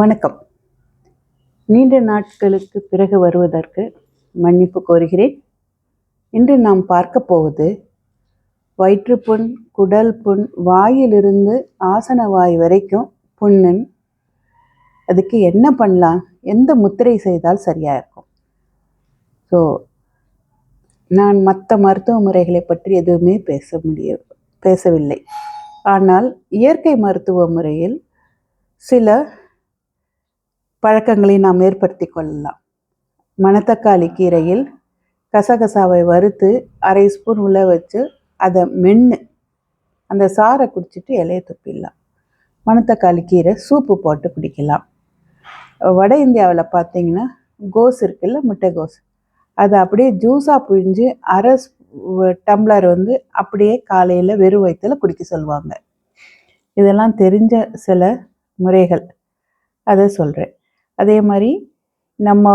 வணக்கம். நீண்ட நாட்களுக்கு பிறகு வருவதற்கு மன்னிப்பு கோருகிறேன். இன்று நாம் பார்க்க போவது வயிற்றுப்புண் குடல் புண் வாயிலிருந்து ஆசன வாய் வரைக்கும் புண்ணன் அதுக்கு என்ன பண்ணலாம் எந்த முத்திரை செய்தால் சரியாக இருக்கும்? ஸோ நான் மற்ற மருத்துவ முறைகளை பற்றி எதுவுமே பேச முடிய பேசவில்லை. ஆனால் இயற்கை மருத்துவ முறையில் சில பழக்கங்களை நாம் ஏற்படுத்தி கொள்ளலாம். மணத்தக்காளி கீரையில் கசகசாவை வறுத்து அரை ஸ்பூன் உள்ள வச்சு அதை மென்று அந்த சாறை குடிச்சிட்டு இலையை துப்பிடலாம். மணத்தக்காளி கீரை சூப்பு போட்டு குடிக்கலாம். வட இந்தியாவில் பார்த்தீங்கன்னா கோஸ் இருக்குல்ல முட்டை கோஸ். அதை அப்படியே ஜூஸாக புழிஞ்சு அரை டம்ளர் வந்து அப்படியே காலையில் வெறும் வயிற்றில் குடிக்க சொல்லுவாங்க. இதெல்லாம் தெரிஞ்ச சில முறைகள். அதை சொல்கிறேன் அதே மாதிரி நம்ம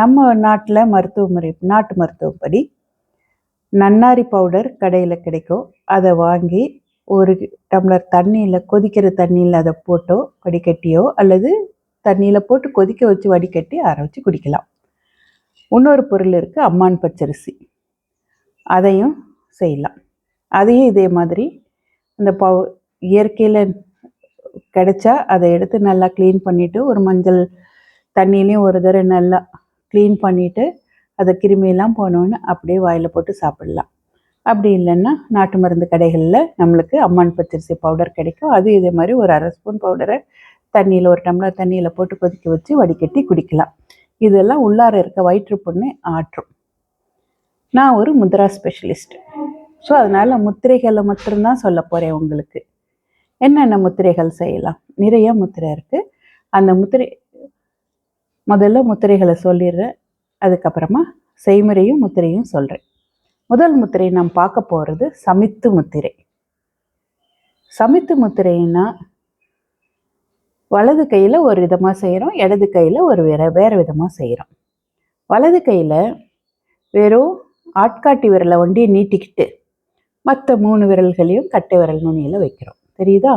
நம்ம நாட்டில் மருத்துவ முறை நாட்டு மருத்துவப்படி நன்னாரி பவுடர் கடையில் கிடைக்கும். அதை வாங்கி ஒரு டம்ளர் தண்ணியில் கொதிக்கிற தண்ணியில் அதை போட்டோ வடிகட்டியோ அல்லது தண்ணியில் போட்டு கொதிக்க வச்சு வடிகட்டி அரை வச்சு குடிக்கலாம். இன்னொரு பொருள் இருக்குது அம்மான் பச்சரிசி. அதையும் செய்யலாம். அதையும் இதே மாதிரி அந்த பவு இயற்கையில் கிடைச்சா அதை எடுத்து நல்லா க்ளீன் பண்ணிவிட்டு ஒரு மஞ்சள் தண்ணியிலையும் ஒரு தடவை நல்லா க்ளீன் பண்ணிவிட்டு அதை கிருமியெல்லாம் போனோன்னு அப்படியே வாயில் போட்டு சாப்பிடலாம். அப்படி இல்லைன்னா நாட்டு மருந்து கடைகளில் நம்மளுக்கு அம்மான் பச்சரிசி பவுடர் கிடைக்கும். அது இதே மாதிரி ஒரு அரை ஸ்பூன் பவுடரை தண்ணியில் ஒரு டம்ளர் தண்ணியில் போட்டு கொதிக்க வச்சு வடிகட்டி குடிக்கலாம். இதெல்லாம் உள்ளார இருக்க வயிற்றுப்புண்ணு ஆற்றும். நான் ஒரு முத்ரா ஸ்பெஷலிஸ்ட் ஸோ அதனால் முத்திரைகளை மட்டும்தான் சொல்ல போகிறேன் உங்களுக்கு. என்னென்ன முத்திரைகள் செய்யலாம்? நிறைய முத்திரை இருக்குது அந்த முத்திரை முதல்ல முத்திரைகளை சொல்லிடுறேன். அதுக்கப்புறமா செய்முறையும் முத்திரையும் சொல்கிறேன் முதல் முத்திரை நாம் பார்க்க போகிறது சமித்து முத்திரை. சமித்து முத்திரைன்னா வலது கையில் ஒரு விதமாக செய்கிறோம் இடது கையில் ஒரு வேற வேறு விதமாக செய்கிறோம் வலது கையில் வெறும் ஆட்காட்டி விரலை ஒண்டியை நீட்டிக்கிட்டு மற்ற மூணு விரல்களையும் கட்டை விரல் நுனியில் வைக்கிறோம். தெரியுதா?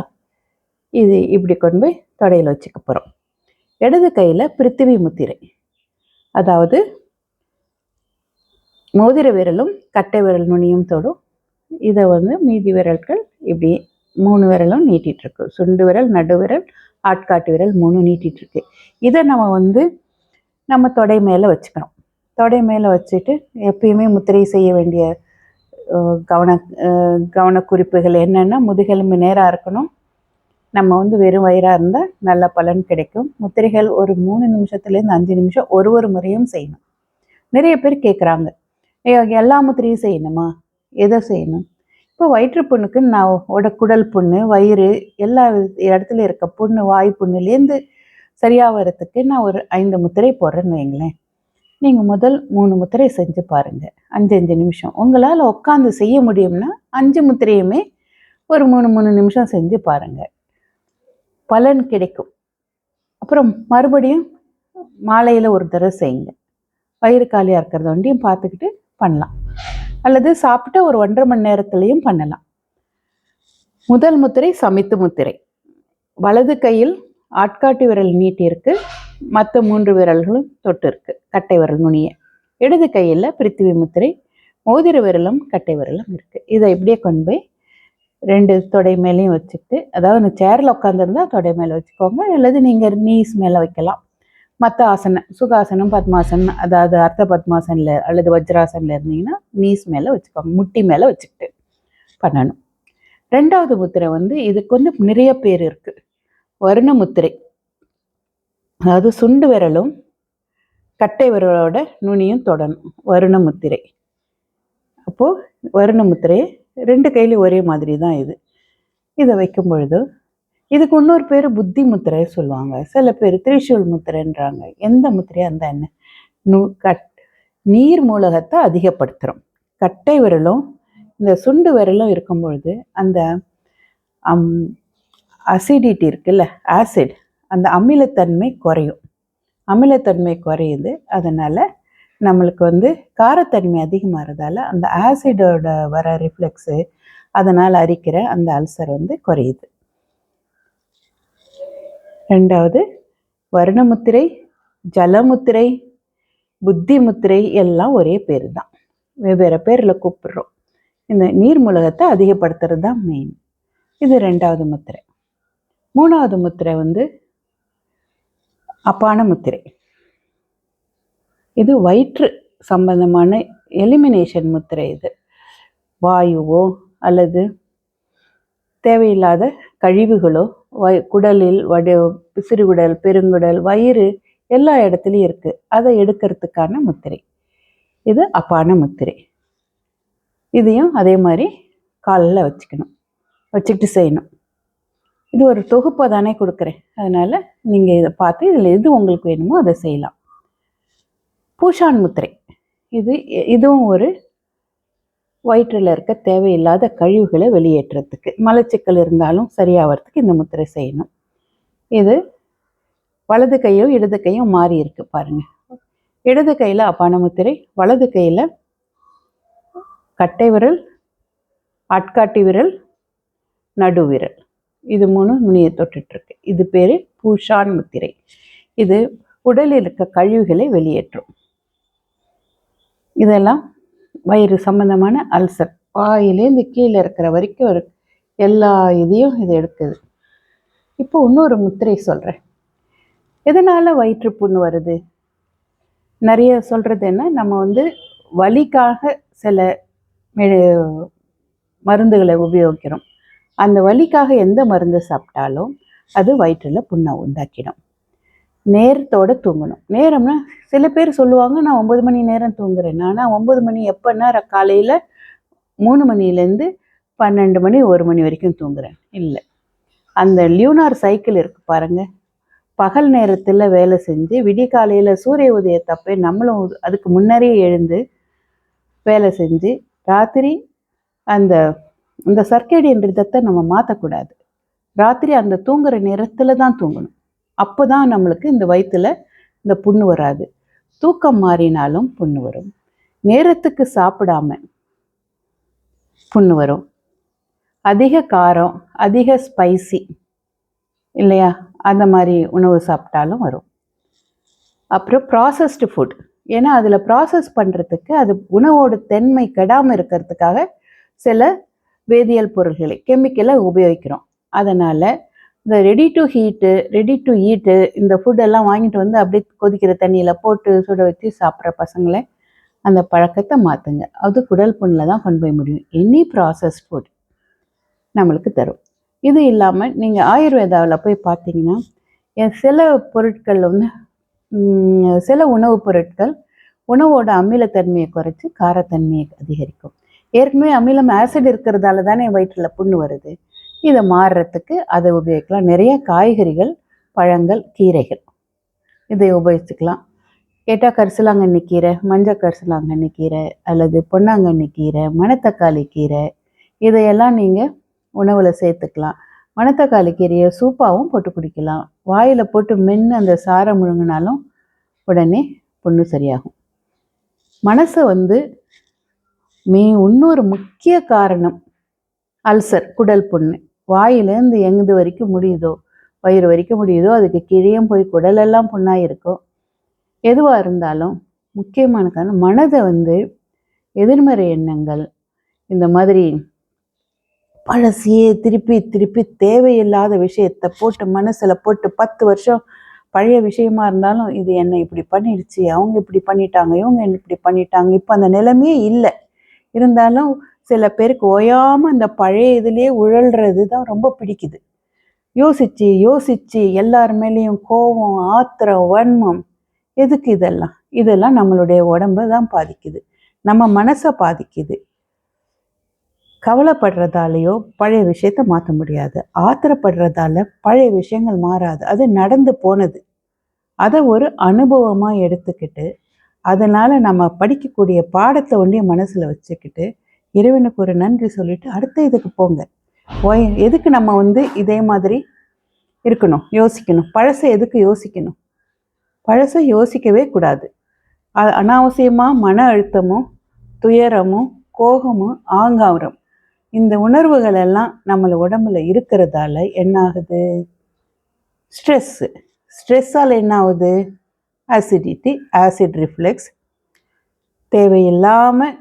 இது இப்படி கொண்டு போய் தொடையில் வச்சுக்க போகிறோம் இடது கையில் பிருத்திவி முத்திரை. அதாவது மோதிர விரலும் கட்டை விரல் நுனியும் தொடும். இதை வந்து மீதி விரல்கள் இப்படி மூணு விரலும் நீட்டிகிட்ருக்கு சுண்டு விரல் நடு விரல் ஆட்காட்டு விரல் மூணு நீட்டிகிட்ருக்கு இதை நம்ம வந்து நம்ம தொடை மேலே வச்சுக்கணும் தொடை மேலே வச்சுட்டு எப்பயுமே முத்திரை செய்ய வேண்டிய கவன கவனக்குறிப்புகள் என்னென்னா முதுகெலும்பு நேராக இருக்கணும். நம்ம வந்து வெறும் வயிறாக இருந்தால் நல்ல பலன் கிடைக்கும். முத்திரைகள் ஒரு மூணு நிமிஷத்துலேருந்து அஞ்சு நிமிஷம் ஒரு ஒரு முறையும் செய்யணும். நிறைய பேர் கேட்குறாங்க எல்லா முத்திரையும் செய்யணுமா? எதை செய்யணும்? இப்போ வயிற்று புண்ணுக்கு நான் உட குடல் புண்ணு வயிறு எல்லா இடத்துல இருக்க புண்ணு வாய் புண்ணுலேருந்து சரியாக வரத்துக்கு நான் ஒரு ஐந்து முத்திரை போடுறேன்னு வைங்களேன். நீங்கள் முதல் மூணு முத்திரை செஞ்சு பாருங்கள் அஞ்சு அஞ்சு நிமிஷம். உங்களால் உட்காந்து செய்ய முடியும்னா அஞ்சு முத்திரையுமே ஒரு மூணு மூணு நிமிஷம் செஞ்சு பாருங்கள் பலன் கிடைக்கும். அப்புறம் மறுபடியும் மாலையில் ஒரு தடவை செய்யுங்க. வயிறு காலியாக இருக்கிறத வண்டியும் பார்த்துக்கிட்டு பண்ணலாம். அல்லது சாப்பிட்டு ஒரு ஒன்றரை மணி நேரத்துலையும் பண்ணலாம். முதல் முத்திரை சமைத்து முத்திரை. வலது கையில் ஆட்காட்டி விரல் நீட்டிருக்கு மற்ற மூன்று விரல்களும் தொட்டு இருக்கு. கட்டை விரல் நுனியை. இடது கையில் பிரித்திவி முத்திரை மோதிர விரலும் கட்டை விரலும் இருக்கு. இதை இப்படியே கொண்டு போய் ரெண்டு தொடை மேலேயும் வச்சுக்கிட்டு அதாவது சேரில் உட்காந்துருந்தா தொடை மேலே வச்சுக்கோங்க. அல்லது நீங்கள் நீஸ் மேலே வைக்கலாம். மற்ற ஆசனம் சுகாசனம் பத்மாசனம் அதாவது அர்த்த பத்மாசனில் அல்லது வஜ்ராசனில் இருந்தீங்கன்னா நீஸ் மேலே வச்சுக்கோங்க. முட்டி மேலே வச்சுக்கிட்டு பண்ணணும். ரெண்டாவது முத்திரை வந்து இதுக்கு வந்து நிறைய பேர் இருக்குது வருண முத்திரை. அதாவது சுண்டு விரலும் கட்டை விரலோட நுனியும் தொடணும். வருண முத்திரை அப்போது வருண முத்திரையை ரெண்டு கையிலையும் ஒரே மாதிரி தான் இது. இதை வைக்கும் பொழுது இதுக்கு இன்னொரு பேர் புத்தி முத்திரை சொல்லுவாங்க. சில பேர் திரிசூல் முத்திரைன்றாங்க. எந்த முத்திரையாக இருந்தால் என்ன? நூ கட் நீர் மூலகத்தை அதிகப்படுத்துகிறோம் கட்டை விரலும் இந்த சுண்டு விரலும் இருக்கும் பொழுது அந்த அசிடிட்டி இருக்குல்ல ஆசிட் அந்த அமிலத்தன்மை குறையும். அமிலத்தன்மை குறையுது. அதனால் நம்மளுக்கு வந்து காரத்தன்மை அதிகமாகிறதால அந்த ஆசிடோட வர ரிஃப்ளெக்ஸு அதனால் அரிக்கிற அந்த அல்சர் வந்து குறையுது. ரெண்டாவது வருணமுத்திரை ஜலமுத்திரை புத்தி முத்திரை எல்லாம் ஒரே பேர் தான். வெவ்வேறு பேரில் கூப்பிடுறோம். இந்த நீர்மூலகத்தை அதிகப்படுத்துறது தான் மெயின் இது ரெண்டாவது முத்திரை. மூணாவது முத்திரை வந்து அப்பான முத்திரை. இது வயிற்று சம்பந்தமான எலிமினேஷன் முத்திரை இது. வாயுவோ அல்லது தேவையில்லாத கழிவுகளோ வய குடலில் வட பிசிறுகுடல் பெருங்குடல் வயிறு எல்லா இடத்துலையும் இருக்குது அதை எடுக்கிறதுக்கான முத்திரை. இது அப்பான முத்திரை. இதையும் அதே மாதிரி காலில் வச்சுக்கணும். வச்சுக்கிட்டு செய்யணும். இது ஒரு தொகுப்பை தானே கொடுக்குறேன். அதனால் நீங்கள் இதை பார்த்து இதில் எது உங்களுக்கு வேணுமோ அதை செய்யலாம். பூஷான் முத்திரை. இது இதுவும் ஒரு வயிற்றில் இருக்க தேவையில்லாத கழிவுகளை வெளியேற்றுறதுக்கு மலச்சிக்கல் இருந்தாலும் சரியாகிறதுக்கு இந்த முத்திரை செய்யணும். இது வலது கையும் இடது கையும் மாறி இருக்கு பாருங்கள் இடது கையில் அப்பான முத்திரை வலது கையில் கட்டை விரல் ஆட்காட்டி விரல் நடுவிரல். இது மூணு நுனியை தொட்டுட்ருக்கு இது பேர் பூஷான் முத்திரை. இது உடலில் இருக்க கழிவுகளை வெளியேற்றும். இதெல்லாம் வயிறு சம்பந்தமான அல்சர். வாயிலேருந்து கீழே இருக்கிற வரைக்கும் ஒரு எல்லா இதையும் இது எடுக்குது. இப்போ இன்னொரு முத்திரை சொல்கிறேன் எதனால் வயிற்றுப்புண் வருது? நிறைய சொல்கிறது என்ன? நம்ம வந்து வலிக்காக சில மருந்துகளை உபயோகிக்கிறோம். அந்த வலிக்காக எந்த மருந்து சாப்பிட்டாலும் அது வயிற்றில் புண்ணை உண்டாக்கிடும். நேரத்தோடு தூங்கணும். நேரம்னா சில பேர் சொல்லுவாங்க நான் ஒம்பது மணி நேரம் தூங்குறேன். ஆனால் ஒம்பது மணி எப்போன்னா காலையில் மூணு மணிலேருந்து பன்னெண்டு மணி ஒரு மணி வரைக்கும் தூங்குறேன். இல்லை. அந்த லியூனார் சைக்கிள் இருக்குது பாருங்கள் பகல் நேரத்தில் வேலை செஞ்சு விடிய காலையில் சூரிய உதயத்தப்பே நம்மளும் அதுக்கு முன்னரே எழுந்து வேலை செஞ்சு ராத்திரி அந்த இந்த சர்க்கேடியன் ரிதத்தை நம்ம மாற்றக்கூடாது ராத்திரி அந்த தூங்குற நேரத்தில் தான் தூங்கணும். அப்போ தான் நம்மளுக்கு இந்த வயிற்றில் இந்த புண்ணு வராது. தூக்கம் மாறினாலும் புண்ணு வரும். நேரத்துக்கு சாப்பிடாம புண்ணு வரும். அதிக காரம் அதிக ஸ்பைசி இல்லையா? அந்த மாதிரி உணவு சாப்பிட்டாலும் வரும். அப்புறம் ப்ராசஸ்டு ஃபுட் ஏன்னா அதில் ப்ராசஸ் பண்ணுறதுக்கு அது உணவோட தென்மை கெடாமல் இருக்கிறதுக்காக சில வேதியியல் பொருள்களை கெமிக்கலை உபயோகிக்கிறோம். அதனால் இந்த ready to heat ready to eat இந்த ஃபுட்டெல்லாம் வாங்கிட்டு வந்து அப்படியே கொதிக்கிற தண்ணியில் போட்டு சுட வச்சு சாப்பிட்ற பசங்களை அந்த பழக்கத்தை மாற்றுங்க அது குடல் புண்ணில் தான் கொண்டு போய் முடியும். எனி ப்ராசஸ் ஃபுட் நம்மளுக்கு தரும். இது இல்லாமல் நீங்கள் ஆயுர்வேதாவில் போய் பார்த்தீங்கன்னா சில பொருட்கள் வந்து சில உணவுப் பொருட்கள் உணவோட அமிலத்தன்மையை குறைச்சி காரத்தன்மையை அதிகரிக்கும். ஏற்கனவே அமிலம் ஆசிட் இருக்கிறதால தானே வயிற்றில் புண்ணு வருது. இதை மாறுறதுக்கு அதை உபயோகிக்கலாம். நிறைய காய்கறிகள் பழங்கள் கீரைகள். இதை உபயோகிச்சுக்கலாம். கேட்டால் கரிசலாங்கண்ணி கீரை மஞ்சள் கரிசலாங்கண்ணி கீரை அல்லது பொன்னாங்கண்ணி கீரை மணத்தக்காளி கீரை இதையெல்லாம் நீங்கள் உணவில் சேர்த்துக்கலாம். மணத்தக்காளி கீரையை சூப்பாகவும் போட்டு குடிக்கலாம். வாயில் போட்டு மென்று அந்த சாரை முழுங்கினாலும் உடனே புண்ணு சரியாகும். மனசை வந்து மே இன்னொரு முக்கிய காரணம் அல்சர் குடல் புண்ணு. வாயிலேருந்து எங்குது வரைக்கும் முடியுதோ வயிறு வரைக்கும் முடியுதோ அதுக்கு கீழே போய் குடலெல்லாம் புண்ணாக இருக்கும். எதுவாக இருந்தாலும் முக்கியமான காரணம் மனதை வந்து எதிர்மறை எண்ணங்கள் இந்த மாதிரி பழசியே திருப்பி திருப்பி தேவையில்லாத விஷயத்தை போட்டு மனசில் போட்டு பத்து வருஷம் பழைய விஷயமா இருந்தாலும் இது என்னை இப்படி பண்ணிடுச்சு அவங்க இப்படி பண்ணிட்டாங்க இவங்க என்ன இப்படி பண்ணிட்டாங்க இப்போ அந்த நிலைமையே இல்லை. இருந்தாலும் சில பேருக்கு ஓயாமல் அந்த பழைய இதுலேயே உழல்றது தான் ரொம்ப பிடிக்குது. யோசிச்சு யோசிச்சு எல்லார் மேலேயும் கோபம் ஆத்திரம் வன்மம் எதுக்கு இதெல்லாம்? இதெல்லாம் நம்மளுடைய உடம்பை தான் பாதிக்குது. நம்ம மனசை பாதிக்குது. கவலைப்படுறதாலேயோ பழைய விஷயத்த மாற்ற முடியாது. ஆத்திரப்படுறதால பழைய விஷயங்கள் மாறாது. அது நடந்து போனது. அதை ஒரு அனுபவமாக எடுத்துக்கிட்டு அதனால் நம்ம படிக்கக்கூடிய பாடத்தை ஒன்றே மனசில் வச்சுக்கிட்டு இறைவனுக்கு ஒரு நன்றி சொல்லிட்டு அடுத்த இதுக்கு போங்க. ஒய் எதுக்கு நம்ம வந்து இதே மாதிரி இருக்கணும் யோசிக்கணும்? பழசை எதுக்கு யோசிக்கணும்? பழசை யோசிக்கவே கூடாது. அனாவசியமாக மன அழுத்தமும் துயரமும் கோபமும் ஆங்காரம் இந்த உணர்வுகள் எல்லாம் நம்மளை உடம்புல இருக்கிறதால என்ன ஆகுது ஸ்ட்ரெஸ்ஸு. ஸ்ட்ரெஸ்ஸால் என்ன ஆகுது ஆசிடிட்டி ஆசிட் ரிஃப்ளெக்ஸ் தேவையில்லாமல்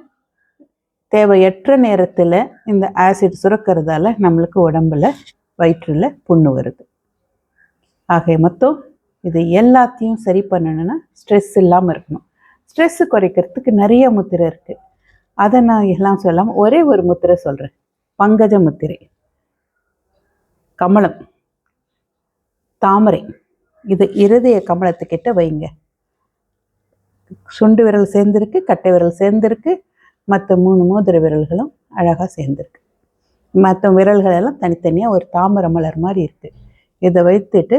தேவையற்ற நேரத்தில் இந்த ஆசிட் சுரக்கிறதால நம்மளுக்கு உடம்புல வயிற்றில் புண்ணு வருது. ஆக மொத்தம் இது எல்லாத்தையும் சரி பண்ணணும்னா ஸ்ட்ரெஸ் இல்லாமல் இருக்கணும். ஸ்ட்ரெஸ்ஸு குறைக்கிறதுக்கு நிறைய முத்திரை இருக்குது அதை நான் எல்லாம் சொல்லாமல் ஒரே ஒரு முத்திரை சொல்கிறேன் பங்கஜ முத்திரை. கமலம். தாமரை. இது இருதய கமலத்துக்கிட்ட வைங்க. சுண்டு விரல் சேர்ந்துருக்கு கட்டை விரல் சேர்ந்துருக்கு மற்ற மூணு மோதிர விரல்களும் அழகாக சேர்ந்துருக்கு. மற்ற விரல்கள் எல்லாம் தனித்தனியாக ஒரு தாமரை மலர் மாதிரி இருக்குது இதை வைத்துட்டு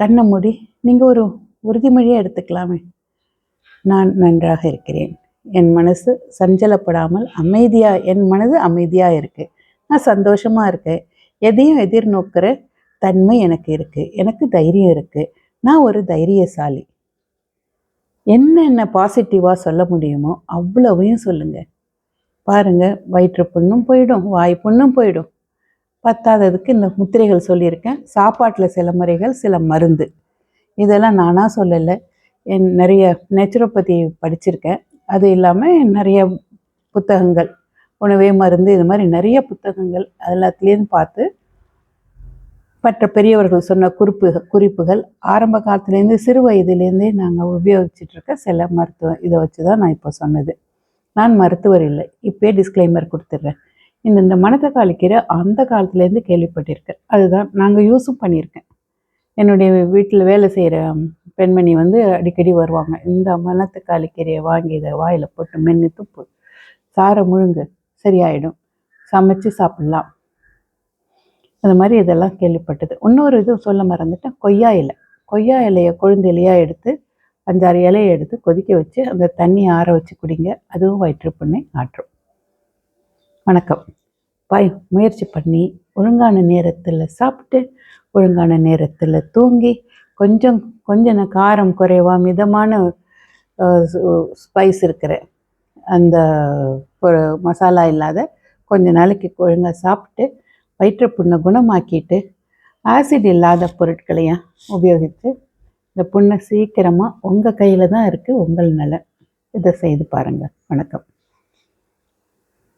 கண்ணை மூடி நீங்கள் ஒரு உறுதிமொழியாக எடுத்துக்கலாமே. நான் நன்றாக இருக்கிறேன். என் மனசு சஞ்சலப்படாமல் அமைதியாக என் மனது அமைதியாக இருக்குது நான் சந்தோஷமாக இருக்கேன். எதையும் எதிர்நோக்கிற தன்மை எனக்கு இருக்குது எனக்கு தைரியம் இருக்குது நான் ஒரு தைரியசாலி. என்னென்ன பாசிட்டிவாக சொல்ல முடியுமோ அவ்வளவையும் சொல்லுங்கள் பாருங்கள் வயிற்று புண்ணும் போயிடும் வாய் புண்ணும் போயிடும். பத்தாததுக்கு இந்த முத்திரைகள் சொல்லியிருக்கேன். சாப்பாட்டில் சில முறைகள் சில மருந்து. இதெல்லாம் நானாக சொல்லலை. என் நிறைய நேச்சுரோபதி படிச்சிருக்கேன். அது இல்லாமல் நிறைய புத்தகங்கள். உணவே மருந்து இது மாதிரி நிறைய புத்தகங்கள் எல்லாத்துலேயும் பார்த்து மற்ற பெரியவர்கள் சொன்ன குறிப்பு குறிப்புகள் ஆரம்ப காலத்துலேருந்து சிறு வயதுலேருந்தே நாங்கள் உபயோகிச்சுட்ருக்க சில மருத்துவம் இதை வச்சு தான் நான் இப்போ சொன்னது. நான் மருத்துவர் இல்லை. இப்போயே டிஸ்க்ளைமர் கொடுத்துட்றேன். இந்த இந்த மணத்தக்காளி கீரை அந்த காலத்துலேருந்து கேள்விப்பட்டிருக்கேன் அதுதான் நாங்கள் யூஸும் பண்ணியிருக்கேன். என்னுடைய வீட்டில் வேலை செய்கிற பெண்மணி வந்து அடிக்கடி வருவாங்க. இந்த மணத்தக்காளி கீரையை வாங்கி இதை வாயில் போட்டு மென்று துப்பு. சாரை முழுங்கு. சரியாயிடும். சமைச்சு சாப்பிட்லாம். அந்த மாதிரி இதெல்லாம் கேள்விப்பட்டது. இன்னொரு இது சொல்ல மறந்துட்டேன். கொய்யா இலை. கொய்யா இலையை கொழுந்து இலையாக எடுத்து அஞ்சாறு இலையை எடுத்து கொதிக்க வச்சு அந்த தண்ணி ஆற வச்சு குடிங்க. அதுவும் வயிற்றுப்புண்ணை ஆற்றும். வணக்கம். பாய் முயற்சி பண்ணி ஒழுங்கான நேரத்தில் சாப்பிட்டு ஒழுங்கான நேரத்தில் தூங்கி கொஞ்சம் கொஞ்சம் காரம் குறைவாக மிதமான ஸ்பைஸ் இருக்கிற அந்த ஒரு மசாலா இல்லாத கொஞ்ச நாளைக்கு ஒழுங்காக சாப்பிட்டு வயிற்றுப்புண்ணை குணமாக்கிட்டு ஆசிட் இல்லாத பொருட்களையும் உபயோகித்து இந்த புண்ணை சீக்கிரமாக உங்கள் கையில் தான் இருக்குது உங்கள் நலன் இதை செய்து பாருங்கள் வணக்கம்.